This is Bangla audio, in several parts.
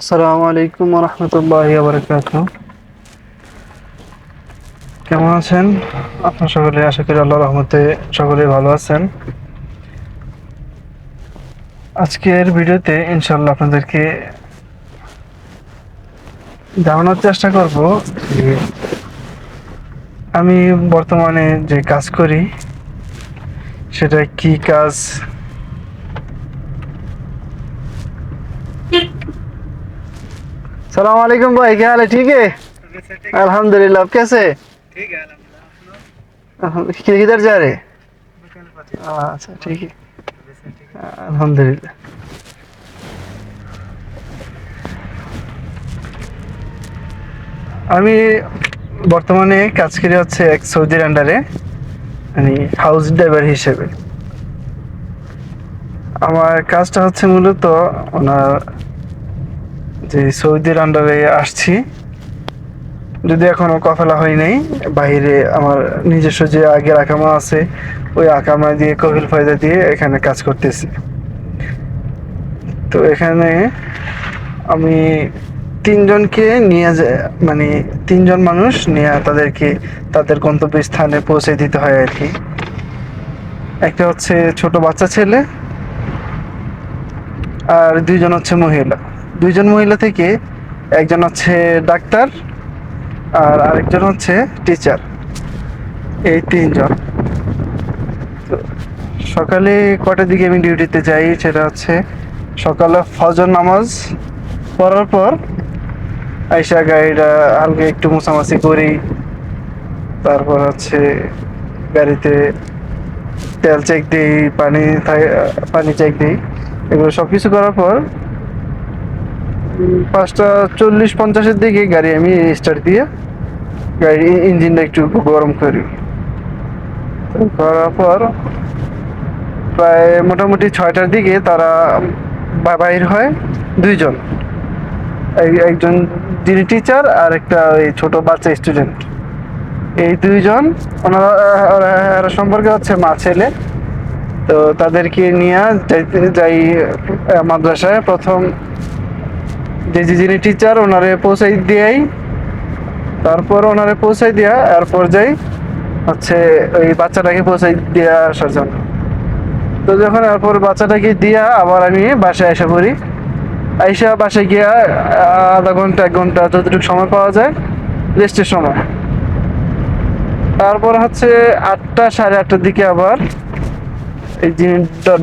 আসসালামু আলাইকুম রহমতুল্লাহ কেমন আছেন? আপনার সকলে, আশা করি আল্লাহ রহমতে সকলে ভালো আছেন। আজকের ভিডিওতে ইনশাল্লাহ আপনাদেরকে জানানোর চেষ্টা করব আমি বর্তমানে যে কাজ করি, সেটা কি কাজ सलाम वालेकुम भाई क्या हाल है ठीक है अल्हम्दुलिल्लाह आप कैसे ठीक है अल्हम्दुलिल्लाह कि- किधर जा रहे दुकान पर अच्छा ठीक है ठीक है আলহামদুলিল্লাহ আমি বর্তমানে কাজ করি হচ্ছে এক সৌদির আন্ডারে মানে হাউস ড্রাইভার হিসেবে আমার কাজটা হচ্ছে মূলত ওনার যে সৌদির আন্ডারে আসছি। যদি এখনও কফেলা হয় নাই বাইরে আমার নিজস্ব যে আগের আকামা আছে, ওই আকামা দিয়ে কফিল ফায়দা দিয়ে এখানে কাজ করতেছি। তো এখানে আমি তিনজনকে নিয়ে মানে তিনজন মানুষ নিয়ে তাদেরকে তাদের গন্তব্যস্থানে পৌঁছে দিতে হয় আর কি। একটা হচ্ছে ছোট বাচ্চা ছেলে আর দুইজন হচ্ছে মহিলা। দুইজন মহিলা থেকে একজন হচ্ছে ডাক্তার আর আরেকজন হচ্ছে টিচার, এই তিনজন। তো সকালে কটার দিকে আমি ডিউটিতে যাই সেটা হচ্ছে সকালে ফজর নামাজ পড়ার পর আইসা গাড়িটা হালকা একটু মোছামাছি করি, তারপর হচ্ছে গাড়িতে তেল চেক দিই, পানি পানি চেক দিই, এগুলো সব কিছু করার পর পাঁচটা চল্লিশ পঞ্চাশের দিকে গাড়ি আমি স্টার্ট দিয়ে গাড়ি ইঞ্জিনটা একটু গরম করি। করার পর প্রায় মোটামুটি ছয়টার দিকে তারা বাইর হয় দুইজন। একজন যিনি টিচার আর একটা ওই ছোট বাচ্চা স্টুডেন্ট এই দুইজন, ওনারা সম্পর্কে হচ্ছে মা ছেলে। তো তাদেরকে নিয়ে যাই মাদ্রাসায় প্রথম যে যিনি টিচার ওনারে পৌঁছাই দিয়াই, তারপর ওনারে পৌঁছাই দিয়া এরপর যাই হচ্ছে ওই বাচ্চাটাকে পৌঁছাই দিয়ে আসার জন্য। তো যখন এরপর বাচ্চাটাকে দিয়া আবার আমি বাসায় এসে পড়ি। আইসা বাসায় গিয়া আধা ঘণ্টা, এক ঘণ্টা যতটুকু সময় পাওয়া যায়, রেস্টের সময়। তারপর হচ্ছে আটটা, সাড়ে আটটার দিকে আবার এই যিনি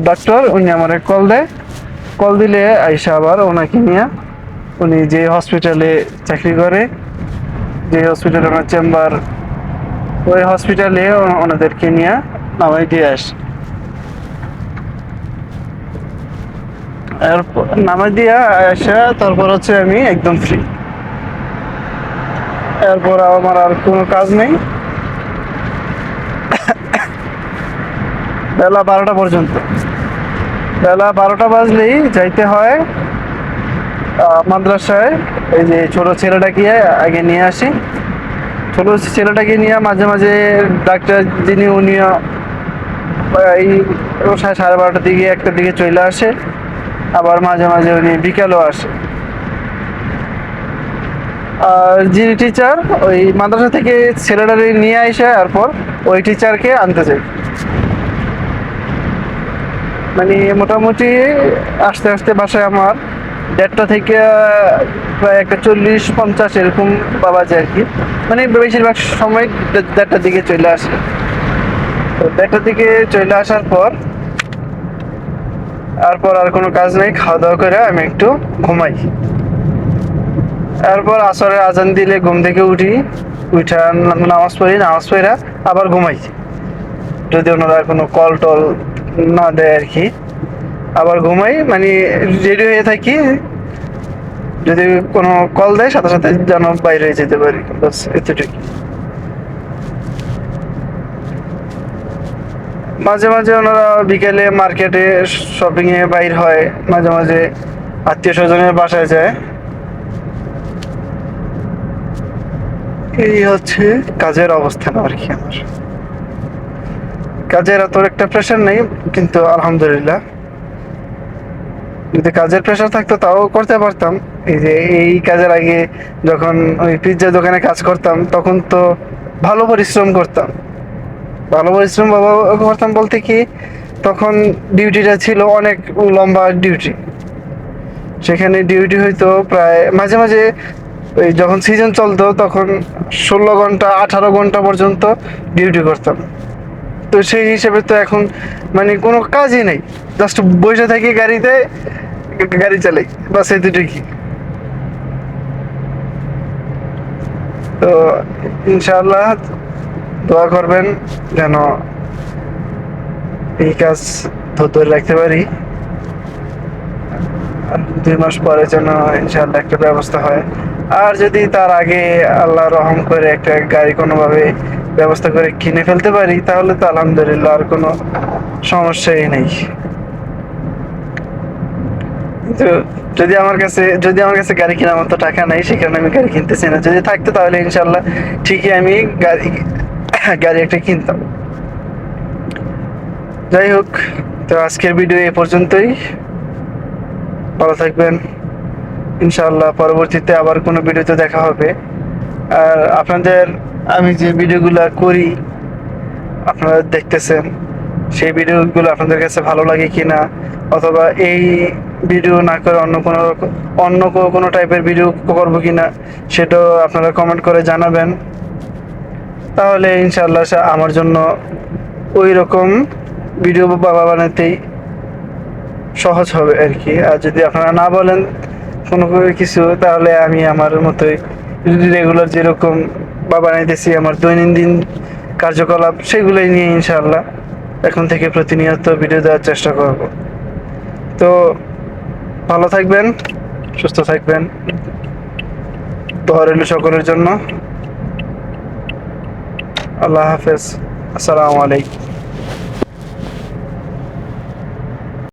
ডাক্তার উনি আমার কল দেয়। কল দিলে আইসা আবার ওনাকে নিয়ে উনি যে হসপিটালে চাকরি করে, যে হসপিটালে ওনার চেম্বার ওই হসপিটালে ওনাদেরকে নিয়ে নামাই দিয়ে আসে। নামাই দিয়ে আসা, তারপর হচ্ছে আমি একদম ফ্রি এরপর আমার আর কোনো কাজ নেই। বেলা বারোটা পর্যন্ত। বেলা বারোটা বাজলেই যাইতে হয় মাদ্রাসায় এই যে ছোট ছেলেটাকে আগে নিয়ে আসি। ছোট ছেলেটাকে নিয়ে মাঝে মাঝে ডাক্তার যিনি আহ, এই সাড়ে বারোটার দিকে একটার দিকে চলে আসে। আবার মাঝে মাঝে উনি বিকালও আসে। আর যিনি টিচার ওই মাদ্রাসা থেকে ছেলেটারে নিয়ে আসে এরপর ওই টিচারকে আনতে চাই মানে মোটামুটি আস্তে আস্তে বাসায় আমার দেড়টা থেকে, প্রায় একটা চল্লিশ পঞ্চাশ এরকম পাওয়া যায় আর কি। মানে বেশিরভাগ সময় দেড়টার দিকে চলে আসে। তো দেড়টার দিকে চলে আসার পর, তারপর আর কোনো কাজ নেই, খাওয়া দাওয়া করে আমি একটু ঘুমাই। এরপর আসরে আজান দিলে ঘুম থেকে উঠি, উঠা নামাজ পড়ি, নামাজ পড়া আবার ঘুমাই। যদি ওনারা কোনো কল টল না দেয় আর কি। আবার ঘুমাই মানে রেডি হয়ে থাকি। যদি কোনো কল দেয়, সাথে সাথে যেন বাইরে যেতে পারি। বাস এতটুকু মাঝে মাঝে ওনারা বিকেলে মার্কেটে শপিং এ বাইর হয়। মাঝে মাঝে আত্মীয় স্বজনের বাসায় যায়। এই হচ্ছে কাজের অবস্থান আর কি আমার। কাজের এত একটা প্রেশার নেই, কিন্তু আলহামদুলিল্লাহ। যদি কাজের প্রেশার থাকতো তাও করতে পারতাম। এই যে এই কাজের আগে যখন ওই পিৎজা দোকানে কাজ করতাম, তখন তো ভালো পরিশ্রম করতাম। ভালো পরিশ্রম করতাম বলতে কি, তখন ডিউটিটা ছিল অনেক লম্বা ডিউটি সেখানে ডিউটি হইতো প্রায় মাঝে মাঝে ওই যখন সিজন চলতো, তখন ষোলো ঘণ্টা, আঠারো ঘণ্টা পর্যন্ত ডিউটি করতাম। তো সেই হিসেবে তো এখন মানে কোনো কাজই নেই। জাস্ট বসে থাকি গাড়িতে গাড়ি চালাই, বাস এই দুটোই কি? তো ইনশাআল্লাহ দোয়া করবেন যেন এই কাজ ধরে রাখতে পারি। দুই মাস পরে যেন ইনশাল্লাহ একটা ব্যবস্থা হয়। আর যদি তার আগে আল্লাহ রহম করে একটা গাড়ি কোনোভাবে ব্যবস্থা করে কিনে ফেলতে পারি, তাহলে তো আলহামদুলিল্লাহ আর কোনো সমস্যাই নেই। কিন্তু যদি আমার কাছে, যদি আমার কাছে গাড়ি কেনার মতো টাকা নাই সে কারণে আমি গাড়ি কিনতেছি না। যদি থাকতো তাহলে ইনশাল্লাহ ঠিকই আমি গাড়ি গাড়ি একটা কিনতাম। যাই হোক, তো আজকের ভিডিও এ পর্যন্তই। ভালো থাকবেন। ইনশাআল্লাহ পরবর্তীতে আবার কোনো ভিডিওতে দেখা হবে। আর আপনাদের, আমি যে ভিডিওগুলো করি, আপনারা দেখতেছেন, সেই ভিডিওগুলো আপনাদের কাছে ভালো লাগে কিনা, অথবা এই ভিডিও না করে অন্য কোনো অন্য কোনো টাইপের ভিডিও করব কি না সেটাও আপনারা কমেন্ট করে জানাবেন। তাহলে ইনশাআল্লাহ সে- আমার জন্য ওই রকম ভিডিও বাবা বানাতেই সহজ হবে আর কি। আর যদি আপনারা না বলেন কোনো কিছু, তাহলে আমি আমার মতোই রেগুলার যেরকম বা বানাইতেছি, আমার দৈনন্দিন কার্যকলাপ, সেগুলোই নিয়ে ইনশাল্লাহ এখন থেকে প্রতিনিয়ত ভিডিও দেওয়ার চেষ্টা করব। তো ভালো থাকবেন সুস্থ থাকবেন। দোয়া সকলের জন্য। আল্লাহ হাফেজ। আসসালামু আলাইকুম।